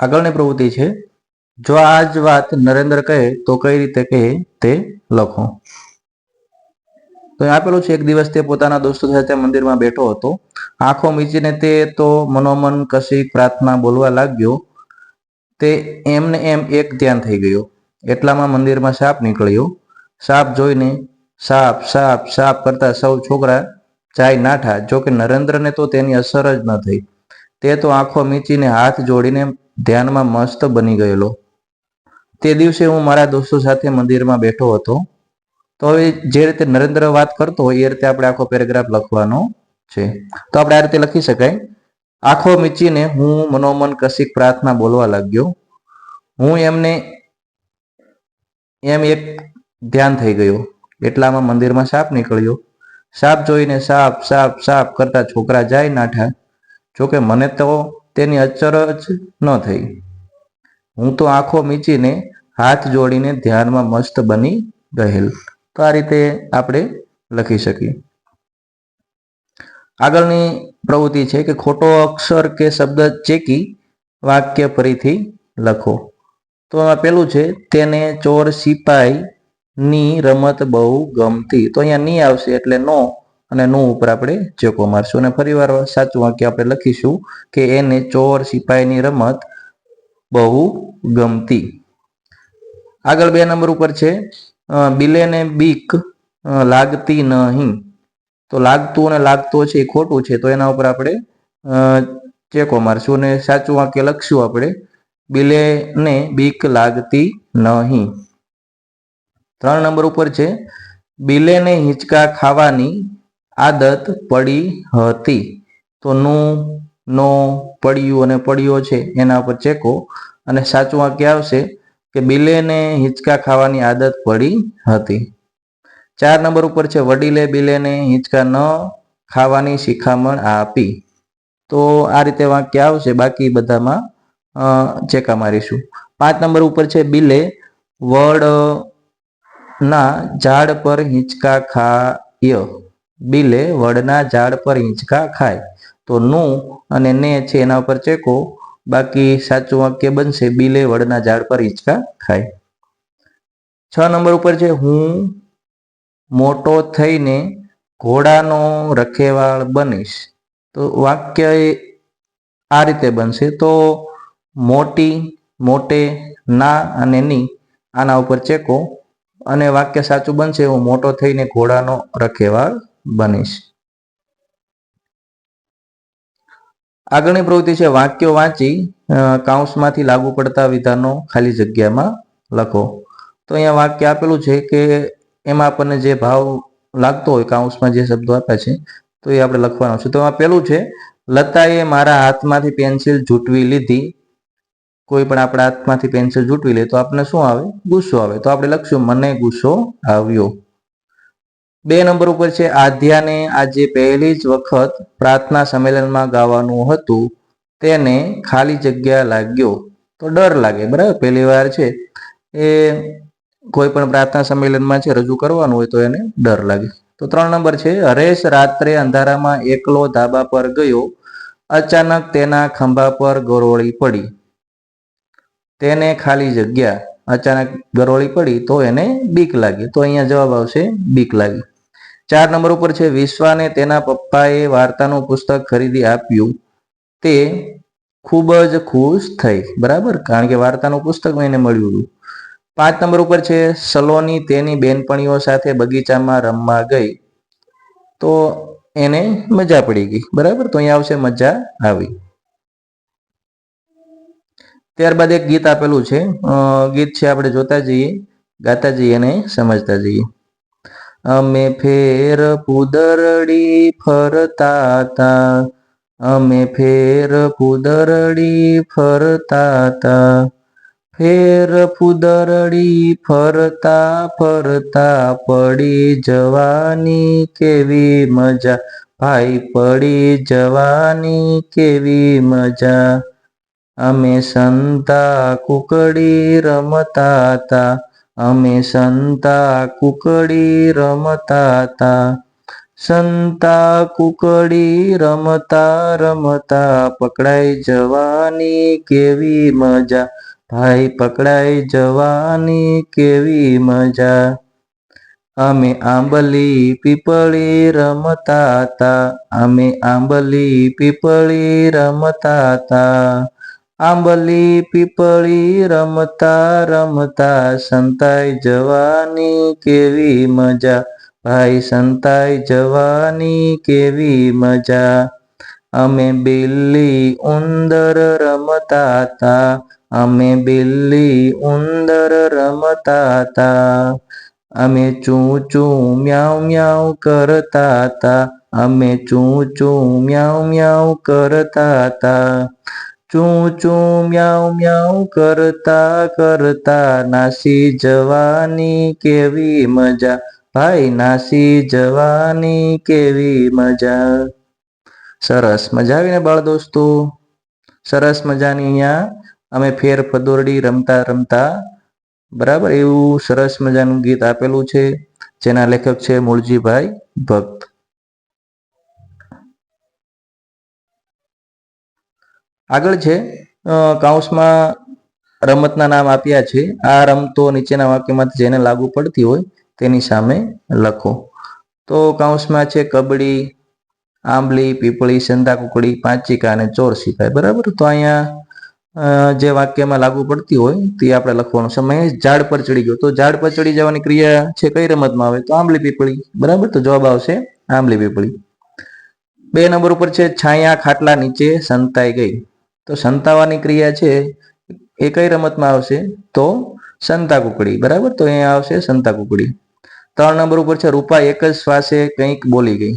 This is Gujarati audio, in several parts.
આગળની પ્રવૃત્તિ છે. જો આ જ વાત નરેન્દ્ર કહે, તો કઈ રીતે કહે તે લખો. તો આપેલું છે, એક દિવસ તે પોતાના દોસ્તો સાથે મંદિરમાં બેઠો હતો. આંખો મીચીને તે તો મનોમન કશી પ્રાર્થના બોલવા લાગ્યો. તે એમને એમ એક ધ્યાન થઈ ગયો. એટલામાં મંદિરમાં સાપ નીકળ્યો. સાપ જોઈને, સાપ સાપ સાપ કરતા સૌ છોકરા ચાય નાઠા જોકે નરેન્દ્રને તો તેની અસર જ ન થઈ. તે તો આંખો મીચીને હાથ જોડીને ધ્યાનમાં મસ્ત બની ગયેલો. તે દિવસે હું મારા દોસ્તો સાથે મંદિરમાં બેઠો હતો. તો હવે જે રીતે નરેન્દ્ર વાત કરતો હોય, એ રીતે આપણે આખો પેરેગ્રાફ લખવાનો છે. તો આપણે આ રીતે લખી શકાય. આંખો મીચીને હું મનોમન કશીક પ્રાર્થના બોલવા લાગ્યો. હું એમને, એમ એક ધ્યાન થઈ ગયો. એટલામાં મંદિરમાં સાપ નીકળ્યો. સાપ જોઈને સાપ સાપ સાપ કરતા છોકરા જાય નાઠા. જોકે મને તો તેની અચરજ ન થઈ. હું તો આંખો મીચીને હાથ જોડીને ધ્યાનમાં મસ્ત બની ગયેલ. તો આ રીતે આપણે લખી શકીએ. આગળની પ્રવૃત્તિ છે કે ખોટો અક્ષર કે શબ્દ ચેકી વાક્ય ફરીથી લખો. તો એમાં પેલું છે, તેને ચોર સિપાઈ ની રમત બહુ ગમતી. તો અહીંયા ની આવશે એટલે નો અને નું ઉપર આપણે ચેકો મારશું. અને ફરીવાર સાચું વાક્ય આપણે લખીશું કે એને ચોર સિપાહીની રમત બહુ ગમતી. આગળ બે નંબર ઉપર છે બિલેને બીક લાગતી નહીં. તો લાગતું અને લાગતો છે એ ખોટું છે, તો એના ઉપર આપણે ચેકો મારશું. અને સાચું વાક્ય લખશું આપણે, બિલેને બીક લાગતી નહીં. ત્રણ નંબર ઉપર છે, બિલેને હિંચકા ખાવાની આદત પડી હતી. તો નું, નો, પડ્યું અને પડ્યો છે, એના પર ચેકો. અને સાચું વાક્ય આવશે કે બિલેને હિંચકા ખાવાની આદત પડી હતી. ચાર નંબર ઉપર છે, વડીલે બિલેને હિંચકા ન ખાવાની શિખામણ આપી. તો આ રીતે વાક્ય આવશે, બાકી બધામાં ચેકા મારીશું. પાંચ નંબર ઉપર છે, બિલે વડ ના ઝાડ પર હિંચકા ખાય. બિલે વડના ઝાડ પર હિંચકા ખાય. તો નું અને ને છે એના ઉપર ચેકો. બાકી સાચું વાક્ય બનશે, બિલે વડના ઝાડ પર હિંચકા ખાય. છ નંબર ઉપર છે, હું મોટો થઈને ઘોડાનો રખેવાળ બનીશ. તો વાક્ય આ રીતે બનશે, તો મોટી, મોટે, ના અને ની આના ઉપર ચેકો. અને વાક્ય સાચું બનશે, હું મોટો થઈને ઘોડાનો રખેવાળ બનીશ. આગળની પ્રવૃત્તિ છે વાક્યો વાંચી અ, લાગુ પડતા વિધાનો ખાલી જગ્યામાં લખો. તો અહીંયા વાક્ય આપેલું છે કે એમાં આપણને જે ભાવ લાગતો હોય કૌંસમાં જે શબ્દો આપ્યા છે તો એ આપણે લખવાનો છે. તો એમાં પેલું છે લતાએ મારા હાથમાંથી પેન્સિલ ઝૂંટવી લીધી. કોઈ પણ આપણા હાથમાંથી પેન્સિલ ઝૂંટવી લે તો આપણને શું આવે? ગુસ્સો આવે. તો આપણે લખશું મને ગુસ્સો આવ્યો. બે નંબર ઉપર છે, આધ્યાને આજે પહેલી જ વખત પ્રાર્થના સંમેલનમાં ગાવાનું હતું. તેને ખાલી જગ્યા લાગ્યો તો ડર લાગે, બરાબર? પહેલી વાર છે. એ કોઈ પણ પ્રાર્થના સંમેલનમાં છે, રજૂ કરવાનું હોય તો એને ડર લાગે. તો ત્રણ નંબર છે, હરેશ રાત્રે અંધારામાં એકલો ધાબા પર ગયો. અચાનક તેના ખંભા પર ગરોળી પડી. તેને ખાલી જગ્યા, અચાનક ગરોળી પડી તો એને બીક લાગી. તો અહીંયા જવાબ આવશે, બીક લાગી. ચાર નંબર ઉપર છે, વિશ્વાને તેના પપ્પાએ વાર્તાનું પુસ્તક ખરીદી આપ્યું. તે ખૂબ જ ખુશ થઈ, બરાબર? કારણ કે વાર્તાનું પુસ્તક એને મળ્યું હતું. પાંચ નંબર ઉપર છે, સલોની તેની બેનપણીઓ સાથે બગીચામાં રમવા ગઈ. તો એને મજા પડી ગઈ, બરાબર? તો અહીંયા આવશે મજા આવી. ત્યારબાદ એક ગીત આપેલું છે. ગીત છે, આપણે જોતા જઈએ, ગાતા જઈએ અને સમજતા જઈએ. અમે ફેર પુદરડી ફરતા તા અમે ફેર પુદરડી ફરતા તા ફેર પુદરડી ફરતા ફરતા પડી જવાની કેવી મજા. ભાઈ પડી જવાની કેવી મજા. અમે સંતા કુકડી રમતા તા અમે સંતા કુકડી રમતા તા. સંતા કુકડી રમતા રમતા, પકડાઈ જવાની કેવી મજા? ભાઈ, પકડાઈ જવાની કેવી મજા? અમે આંબલી પીપળી રમતા હતા અમે આંબલી પીપળી રમતા હતા આંબલી પીપળી રમતા રમતા સંતાઈ જવાની કેવી મજા. ભાઈ સંતાઈ જવાની કેવી મજા. અમે બિલ્લી ઉંદર રમતા હતા અમે બિલ્લી ઉંદર રમતા હતા અમે ચૂં ચૂં મ્યાઉ મ્યાઉ કરતા હતા અમે ચૂં ચૂં મ્યાઉ મ્યાઉ કરતા હતા ચૂં ચું મ્યાઉ મ્યાઉ કરતા કરતા નાસી જવાની કેવી મજા. ભાઈ, નાસી જવાની કેવી મજા. સરસ મજા આવીને બાળ દોસ્તો. સરસ મજાની અહીંયા અમે ફેર ફદોરડી રમતા રમતા, બરાબર? એવું સરસ મજાનું ગીત આપેલું છે, જેના લેખક છે મૂળજીભાઈ ભક્ત. આગળ છે અ, રમતના નામ આપ્યા છે. આ રમતો નીચેના વાક્યમાંથી જેને લાગુ પડતી હોય તેની સામે લખો. તો કૌંસમાં છે કબડ્ડી આંબલી પીપળી સંતા કુકડી પાંચિકા અને ચોર સિપાઈ બરાબર? તો અહીંયા જે વાક્યમાં લાગુ પડતી હોય તે આપણે લખવાનું છે. મહેશ ઝાડ પર ચડી ગયો. તો ઝાડ પર ચડી જવાની ક્રિયા છે કઈ રમતમાં આવે? તો આંબલી પીપળી બરાબર? તો જવાબ આવશે આંબલી પીપળી. બે નંબર ઉપર છે છાયા ખાટલા નીચે સંતાઈ ગઈ. તો સંતાવાની ક્રિયા છે, એ કઈ રમતમાં આવશે? તો સંતા કુકડી, બરાબર? તો અહીંયા આવશે સંતા કુકડી. ત્રણ નંબર ઉપર છે, રૂપા એક જ શ્વાસે કંઈક બોલી ગઈ.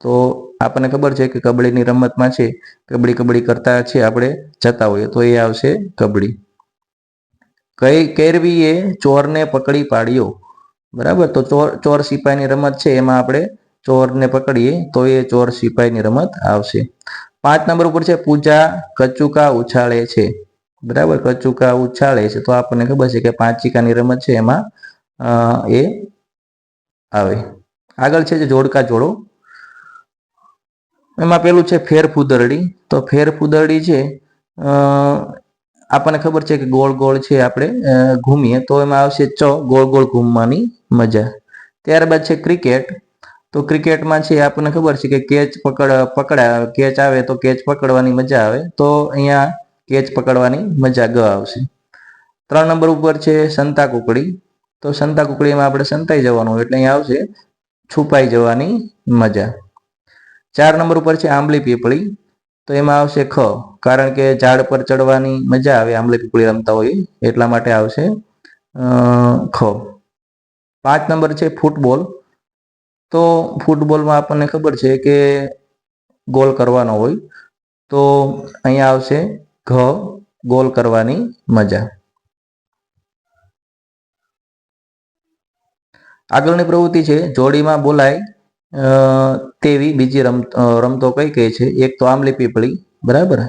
તો આપણને ખબર છે કે કબડ્ડીની રમતમાં છે, કબડ્ડી કબડ્ડી કરતા છે આપણે જતા હોઈએ, તો એ આવશે કબડ્ડી. કઈ કેરવીએ ચોરને પકડી પાડ્યો, બરાબર? તો ચોર ચોર સિપાહીની રમત છે, એમાં આપણે ચોરને પકડીએ, તો એ ચોર સિપાહીની રમત આવશે. પાંચ નંબર ઉપર છે, પૂજા કચુકા ઉછાળે છે. બરાબર? કચુકા ઉછાળે છે. તો આપણને ખબર છે કે પાંચિકાની રમત છે, એમાં એ આવે. આગળ છે જે જોડકા જોડો. એમાં પેલું છે ફેર ફૂદરડી. તો ફેર ફૂદરડી છે આપણને ખબર છે કે ગોળ ગોળ છે આપણે ઘૂમીએ. તો એમાં આવશે ચ, ગોળ ગોળ ઘૂમવાની મજા. ત્યારબાદ છે ક્રિકેટ. તો ક્રિકેટમાં છે આપણને ખબર છે કે કેચ પકડ પકડા કેચ આવે તો કેચ પકડવાની મજા આવે, તો અહીંયા કેચ પકડવાની મજા ગ આવશે. ત્રણ નંબર ઉપર છે સંતા કુકડી, તો સંતા કુકડીમાં આપણે સંતાઈ જવાનું એટલે અહીંયા આવશે છુપાઈ જવાની મજા. ચાર નંબર ઉપર છે આંબલી પીપળી, તો એમાં આવશે ખ, કારણ કે ઝાડ પર ચડવાની મજા આવે આંબલી પીપળી રમતા હોય, એટલા માટે આવશે ખ. પાંચ નંબર છે ફૂટબોલ તો ફૂટબોલમાં આપણને ખબર છે કે ગોલ કરવાનો હોય, તો અહીંયા આવશે ઘ, ગોલ કરવાની મજા. આગળની પ્રવૃત્તિ છે, જોડીમાં બોલાય તેવી બીજી રમત રમતો કઈ કઈ છે? એક તો આમલી પીપળી, બરાબર?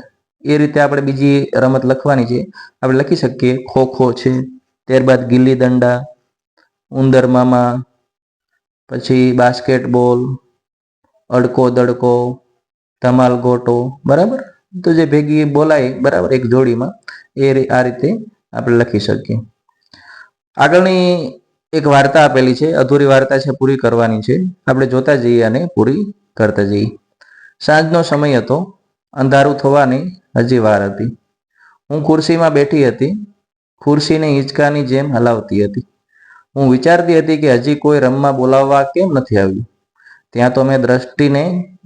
એ રીતે આપણે બીજી રમત લખવાની છે. આપણે લખી શકીએ ખો ખો છે, ત્યારબાદ ગિલ્લી દંડા, ઉંદર મામા પછી બાસ્કેટબોલ, અડકો દડકો, ધમાલ ગોટો, બરાબર? તો જે ભેગી બોલાય, બરાબર, એક જોડીમાં, એ આ રીતે આપણે લખી શકીએ. આગળની એક વાર્તા આપેલી છે, અધૂરી વાર્તા છે, પૂરી કરવાની છે. આપણે જોતા જઈએ અને પૂરી કરતા જઈએ. સાંજનો સમય હતો, અંધારું થવાની હજી વાર હતી. હું ખુરશીમાં બેઠી હતી, ખુરશીને હિંચકાની જેમ હલાવતી હતી. હું વિચારતી હતી કે હજી કોઈ રમવા બોલાવવા કેમ નથી આવ્યું. ત્યાં તો મેં દ્રષ્ટિને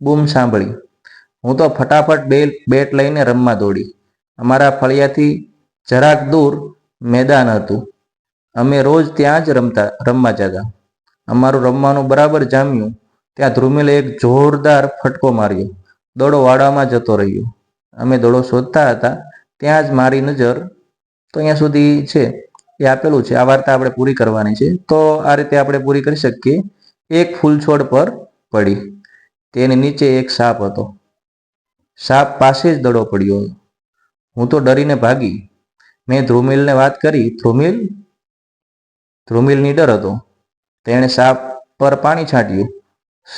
બૂમ સાંભળી. હું તો ફટાફટ બે, બેટ લઈને રમવા દોડી. અમારા ફળિયાથી જરાક દૂર મેદાન હતું. અમે રોજ ત્યાં જ રમતા, રમવા જતા. અમારું રમવાનું બરાબર જામ્યું. ત્યાં ધ્રુમિલે એક જોરદાર ફટકો માર્યો. દોડો વાડામાં જતો રહ્યો. અમે દોડો શોધતા હતા. ત્યાં જ મારી નજર તો અહીંયા સુધી છે. એ આપેલું છે. આ વાર્તા આપણે પૂરી કરવાની છે. તો આ રીતે આપણે પૂરી કરી શકીએ. એક ફૂલ છોડ પર પડી. તેની નીચે એક સાપ હતો. સાપ પાસે જ દડો પડ્યો હું તો ડરીને ભાગી. મેં ધ્રુમિલને વાત કરી. ધ્રુમિલ? ધ્રુમિલ નીડર હતો. તેણે સાપ પર પાણી છાંટ્યું.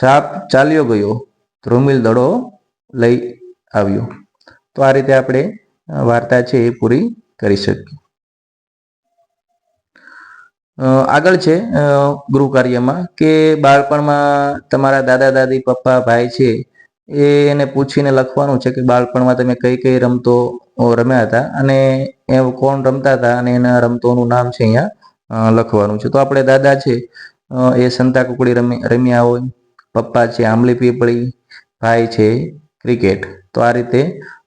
સાપ ચાલ્યો ગયો. ધ્રુમિલ દડો લઈ આવ્યો. તો આ રીતે આપણે વાર્તા છે એ પૂરી કરી શકીએ. આગળ છે ગૃહ કાર્યમાં કે બાળપણમાં તમારા દાદા, દાદી, પપ્પા, ભાઈ છે, એ એને પૂછીને લખવાનું છે કે બાળપણમાં તમે કઈ કઈ રમતો રમ્યા હતા અને એ કોણ રમતા હતા અને એના રમતોનું નામ છે અહીંયા લખવાનું છે. તો આપણે દાદા છે એ સંતા કુકડી રમી, રમ્યા હોય, પપ્પા છે, આંબલી પીપળી, ભાઈ છે, ક્રિકેટ. તો આ રીતે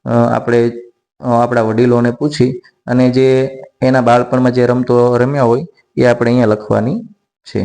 આપણે આપણા વડીલોને પૂછી અને જે એના બાળપણમાં જે રમતો રમ્યા હોય એ આપણે અહીંયા લખવાની છે.